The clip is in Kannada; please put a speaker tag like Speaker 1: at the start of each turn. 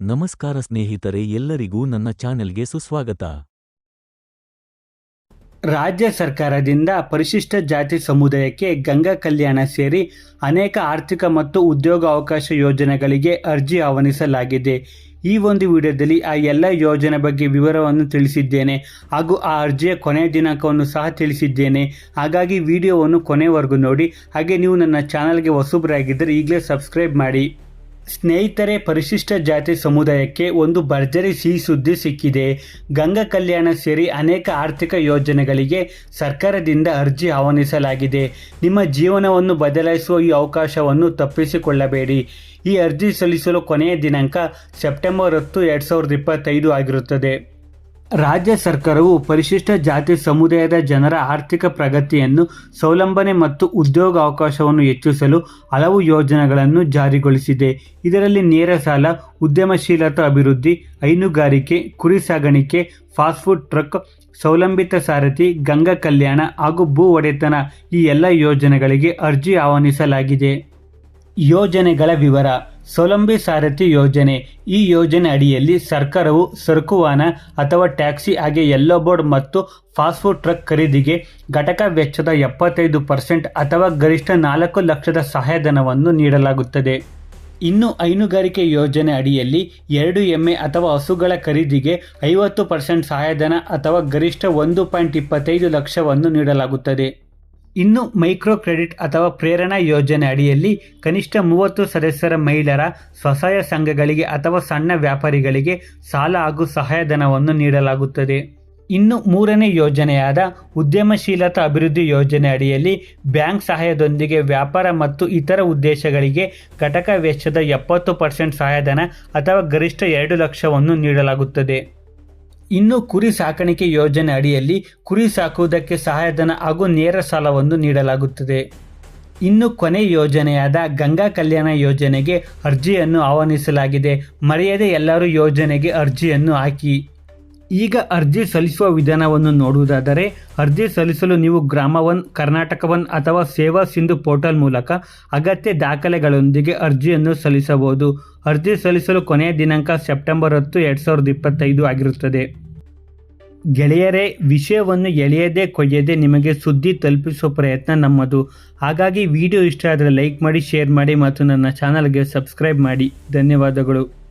Speaker 1: ನಮಸ್ಕಾರ ಸ್ನೇಹಿತರೆ, ಎಲ್ಲರಿಗೂ ನನ್ನ ಚಾನೆಲ್ಗೆ ಸುಸ್ವಾಗತ.
Speaker 2: ರಾಜ್ಯ ಸರ್ಕಾರದಿಂದ ಪರಿಶಿಷ್ಟ ಜಾತಿ ಸಮುದಾಯಕ್ಕೆ ಗಂಗಾ ಕಲ್ಯಾಣ ಸೇರಿ ಅನೇಕ ಆರ್ಥಿಕ ಮತ್ತು ಉದ್ಯೋಗ ಅವಕಾಶ ಯೋಜನೆಗಳಿಗೆ ಅರ್ಜಿ ಆಹ್ವಾನಿಸಲಾಗಿದೆ. ಈ ಒಂದು ವಿಡಿಯೋದಲ್ಲಿ ಆ ಎಲ್ಲ ಯೋಜನೆ ಬಗ್ಗೆ ವಿವರವನ್ನು ತಿಳಿಸಿದ್ದೇನೆ ಹಾಗೂ ಆ ಅರ್ಜಿಯ ಕೊನೆಯ ದಿನಾಂಕವನ್ನು ಸಹ ತಿಳಿಸಿದ್ದೇನೆ. ಹಾಗಾಗಿ ವಿಡಿಯೋವನ್ನು ಕೊನೆವರೆಗೂ ನೋಡಿ. ಹಾಗೆ ನೀವು ನನ್ನ ಚಾನಲ್ಗೆ ಹೊಸಬರಾಗಿದ್ದರೆ ಈಗಲೇ ಸಬ್ಸ್ಕ್ರೈಬ್ ಮಾಡಿ. ಸ್ನೇಹಿತರೆ, ಪರಿಶಿಷ್ಟ ಜಾತಿ ಸಮುದಾಯಕ್ಕೆ ಒಂದು ಭರ್ಜರಿ ಸಿಹಿ ಸುದ್ದಿ ಸಿಕ್ಕಿದೆ. ಗಂಗಾ ಕಲ್ಯಾಣ ಸೇರಿ ಅನೇಕ ಆರ್ಥಿಕ ಯೋಜನೆಗಳಿಗೆ ಸರ್ಕಾರದಿಂದ ಅರ್ಜಿ ಆಹ್ವಾನಿಸಲಾಗಿದೆ. ನಿಮ್ಮ ಜೀವನವನ್ನು ಬದಲಾಯಿಸುವ ಈ ಅವಕಾಶವನ್ನು ತಪ್ಪಿಸಿಕೊಳ್ಳಬೇಡಿ. ಈ ಅರ್ಜಿ ಸಲ್ಲಿಸಲು ಕೊನೆಯ ದಿನಾಂಕ ಸೆಪ್ಟೆಂಬರ್ ಹತ್ತು, ಎರಡು ಸಾವಿರದ ಇಪ್ಪತ್ತೈದು ಆಗಿರುತ್ತದೆ. ರಾಜ್ಯ ಸರ್ಕಾರವು ಪರಿಶಿಷ್ಟ ಜಾತಿ ಸಮುದಾಯದ ಜನರ ಆರ್ಥಿಕ ಪ್ರಗತಿಯನ್ನು ಸೌಲಂಬನೆ ಮತ್ತು ಉದ್ಯೋಗ ಅವಕಾಶವನ್ನು ಹೆಚ್ಚಿಸಲು ಹಲವು ಯೋಜನೆಗಳನ್ನು ಜಾರಿಗೊಳಿಸಿದೆ. ಇದರಲ್ಲಿ ನೇರ ಸಾಲ, ಉದ್ಯಮಶೀಲತಾ ಅಭಿವೃದ್ಧಿ, ಹೈನುಗಾರಿಕೆ, ಕುರಿ ಸಾಗಾಣಿಕೆ, ಫಾಸ್ಟ್ ಫುಡ್ ಟ್ರಕ್ ಸೌಲಂಬಿತ ಸಾರಥಿ, ಗಂಗಾ ಕಲ್ಯಾಣ ಹಾಗೂ ಭೂ ಒಡೆತನ ಈ ಎಲ್ಲ ಯೋಜನೆಗಳಿಗೆ ಅರ್ಜಿ ಆಹ್ವಾನಿಸಲಾಗಿದೆ. ಯೋಜನೆಗಳ ವಿವರ ಸೊಲಂಬಿ ಸಾರಥಿ ಯೋಜನೆ. ಈ ಯೋಜನೆ ಅಡಿಯಲ್ಲಿ ಸರ್ಕಾರವು ಸರಕುವಾನ ಅಥವಾ ಟ್ಯಾಕ್ಸಿ ಹಾಗೆ ಯೆಲ್ಲೋ ಬೋರ್ಡ್ ಮತ್ತು ಫಾಸ್ಟ್ ಫುಡ್ ಟ್ರಕ್ ಖರೀದಿಗೆ ಘಟಕ ವೆಚ್ಚದ ಎಪ್ಪತ್ತೈದು ಪರ್ಸೆಂಟ್ ಅಥವಾ ಗರಿಷ್ಠ ನಾಲ್ಕು ಲಕ್ಷದ ಸಹಾಯಧನವನ್ನು ನೀಡಲಾಗುತ್ತದೆ. ಇನ್ನು ಹೈನುಗಾರಿಕೆ ಯೋಜನೆ ಅಡಿಯಲ್ಲಿ ಎರಡು ಎಮ್ಮೆ ಅಥವಾ ಹಸುಗಳ ಖರೀದಿಗೆ ಐವತ್ತು ಪರ್ಸೆಂಟ್ ಸಹಾಯಧನ ಅಥವಾ ಗರಿಷ್ಠ ಒಂದು ಪಾಯಿಂಟ್ ಇಪ್ಪತ್ತೈದು ಲಕ್ಷವನ್ನು ನೀಡಲಾಗುತ್ತದೆ. ಇನ್ನು ಮೈಕ್ರೋ ಕ್ರೆಡಿಟ್ ಅಥವಾ ಪ್ರೇರಣಾ ಯೋಜನೆ ಅಡಿಯಲ್ಲಿ ಕನಿಷ್ಠ ಮೂವತ್ತು ಸದಸ್ಯರ ಮಹಿಳೆಯರ ಸ್ವಸಹಾಯ ಸಂಘಗಳಿಗೆ ಅಥವಾ ಸಣ್ಣ ವ್ಯಾಪಾರಿಗಳಿಗೆ ಸಾಲ ಹಾಗೂ ಸಹಾಯಧನವನ್ನು ನೀಡಲಾಗುತ್ತದೆ. ಇನ್ನು ಮೂರನೇ ಯೋಜನೆಯಾದ ಉದ್ಯಮಶೀಲತಾ ಅಭಿವೃದ್ಧಿ ಯೋಜನೆ ಅಡಿಯಲ್ಲಿ ಬ್ಯಾಂಕ್ ಸಹಾಯದೊಂದಿಗೆ ವ್ಯಾಪಾರ ಮತ್ತು ಇತರ ಉದ್ದೇಶಗಳಿಗೆ ಘಟಕ ವೆಚ್ಚದ ಎಪ್ಪತ್ತು ಪರ್ಸೆಂಟ್ ಸಹಾಯಧನ ಅಥವಾ ಗರಿಷ್ಠ ಎರಡು ಲಕ್ಷವನ್ನು ನೀಡಲಾಗುತ್ತದೆ. ಇನ್ನು ಕುರಿ ಸಾಕಾಣಿಕೆ ಯೋಜನೆ ಅಡಿಯಲ್ಲಿ ಕುರಿ ಸಾಕುವುದಕ್ಕೆ ಸಹಾಯಧನ ಹಾಗೂ ನೇರ ಸಾಲವನ್ನು ನೀಡಲಾಗುತ್ತದೆ. ಇನ್ನು ಕೊನೆ ಯೋಜನೆಯಾದ ಗಂಗಾ ಕಲ್ಯಾಣ ಯೋಜನೆಗೆ ಅರ್ಜಿಯನ್ನು ಆಹ್ವಾನಿಸಲಾಗಿದೆ. ಮರೆಯದೆ ಎಲ್ಲರೂ ಯೋಜನೆಗೆ ಅರ್ಜಿಯನ್ನು ಹಾಕಿ. ಈಗ ಅರ್ಜಿ ಸಲ್ಲಿಸುವ ವಿಧಾನವನ್ನು ನೋಡುವುದಾದರೆ, ಅರ್ಜಿ ಸಲ್ಲಿಸಲು ನೀವು ಗ್ರಾಮ ಒನ್ ಕರ್ನಾಟಕ ಒನ್ ಅಥವಾ ಸೇವಾ ಸಿಂಧು ಪೋರ್ಟಲ್ ಮೂಲಕ ಅಗತ್ಯ ದಾಖಲೆಗಳೊಂದಿಗೆ ಅರ್ಜಿಯನ್ನು ಸಲ್ಲಿಸಬಹುದು. ಅರ್ಜಿ ಸಲ್ಲಿಸಲು ಕೊನೆಯ ದಿನಾಂಕ ಸೆಪ್ಟೆಂಬರ್ ಹತ್ತು, ಎರಡು ಸಾವಿರದ ಇಪ್ಪತ್ತೈದು ಆಗಿರುತ್ತದೆ. ಗೆಳೆಯರೇ, ವಿಷಯವನ್ನು ಎಳೆಯದೆ ಕೊಯ್ಯದೆ ನಿಮಗೆ ಸುದ್ದಿ ತಲುಪಿಸುವ ಪ್ರಯತ್ನ ನಮ್ಮದು. ಹಾಗಾಗಿ ವಿಡಿಯೋ ಇಷ್ಟ ಆದರೆ ಲೈಕ್ ಮಾಡಿ, ಶೇರ್ ಮಾಡಿ ಮತ್ತು ನನ್ನ ಚಾನಲ್ಗೆ ಸಬ್ಸ್ಕ್ರೈಬ್ ಮಾಡಿ. ಧನ್ಯವಾದಗಳು.